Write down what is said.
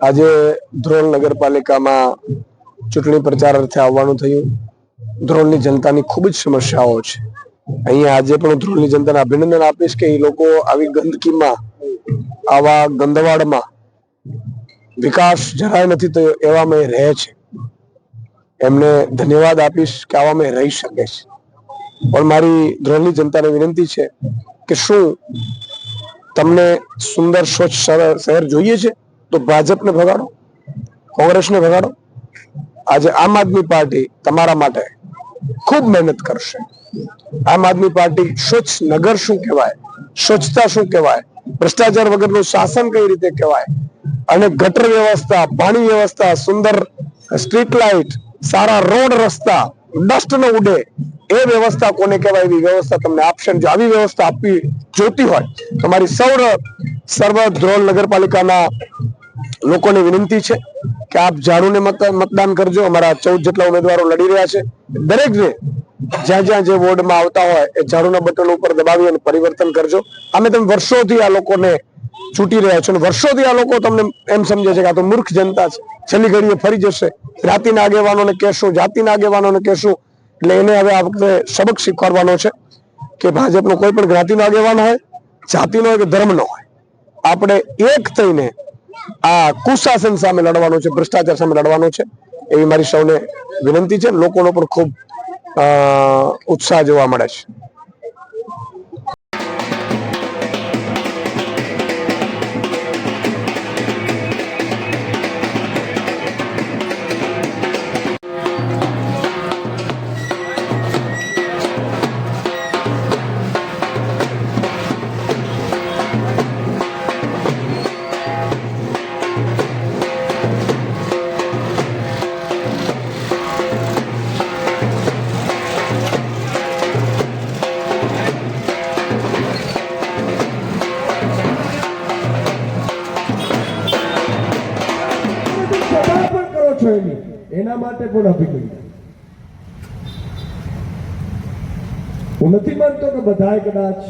આજે ધ્રોલ નગરપાલિકામાં ચૂંટણી પ્રચાર અર્થે આવવાનું થયું. ધ્રોલની જનતાની ખૂબ જ સમસ્યાઓ છે. અહીંયા આજે પણ હું ધ્રોલની જનતાને અભિનંદન આપીશ કે એ લોકો આવી ગંદકીમાં, આવા ગંદવાડમાં વિકાસ જરાય નથી થયો એવામાં એ રહે છે. એમને ધન્યવાદ આપીશ કે આવામાં રહી શકે છે. પણ મારી ધ્રોલની જનતાને વિનંતી છે કે શું તમને સુંદર, સ્વચ્છ શહેર- જોઈએ છે, તો ભાજપને ભગાડો, કોંગ્રેસને ભગાડો. આજે આમ આદમી પાર્ટી તમારા માટે ખૂબ મહેનત કરશે. આમ આદમી પાર્ટી સ્વચ્છ નગર શું કહેવાય? સ્વચ્છતા શું કહેવાય? ભ્રષ્ટાચાર વગરનું શાસન કઈ રીતે કહેવાય? અને ગટર વ્યવસ્થા, પાણી વ્યવસ્થા, સુંદર સ્ટ્રીટ લાઇટ સારા રોડ રસ્તા ડસ્ટ ન ઉડે એ વ્યવસ્થા કોને કહેવાય? એવી વ્યવસ્થા તમને આપશે જો આવી વ્યવસ્થા આપવી જોતી હોય તો મારી સૌર સર્વ ધ્રોલ નગરપાલિકાના લોકોને વિનંતી છે કે આપ ઝાડુને મત- મતદાન કરજો. અમારા ચૌદ જેટલા ઉમેદવારો લડી રહ્યા છે. દરેકને જ્યાં જ્યાં જે વોર્ડમાં આવતા હોય એ ઝાડુના બટન ઉપર દબાવી અને પરિવર્તન કરજો. અમે તમે વર્ષોથી આ લોકોને ચૂંટી રહ્યા છો અને વર્ષોથી આ લોકો તમને એમ સમજે છે કે આ તો મૂર્ખ જનતા છે. છેલ્લી ઘડીએ ફરી જશે. જાતિના આગેવાનોને કહેશું, જાતિના આગેવાનોને કહેશું એટલે એને હવે આપણે સબક શીખવાડવાનો છે કે ભાજપનો કોઈ પણ જ્ઞાતિનો આગેવાન હોય, જાતિનો હોય કે ધર્મનો હોય, આપણે એક થઈને આ કુશાસન સામે લડવાનું છે, ભ્રષ્ટાચાર સામે લડવાનું છે, એવી મારી સૌને વિનંતી છે. લોકોનો પણ ખૂબ ઉત્સાહ જોવા મળે છે. છો એની એના માટે પણ અભિનંદન હું નથી માનતો કે બધા કદાચ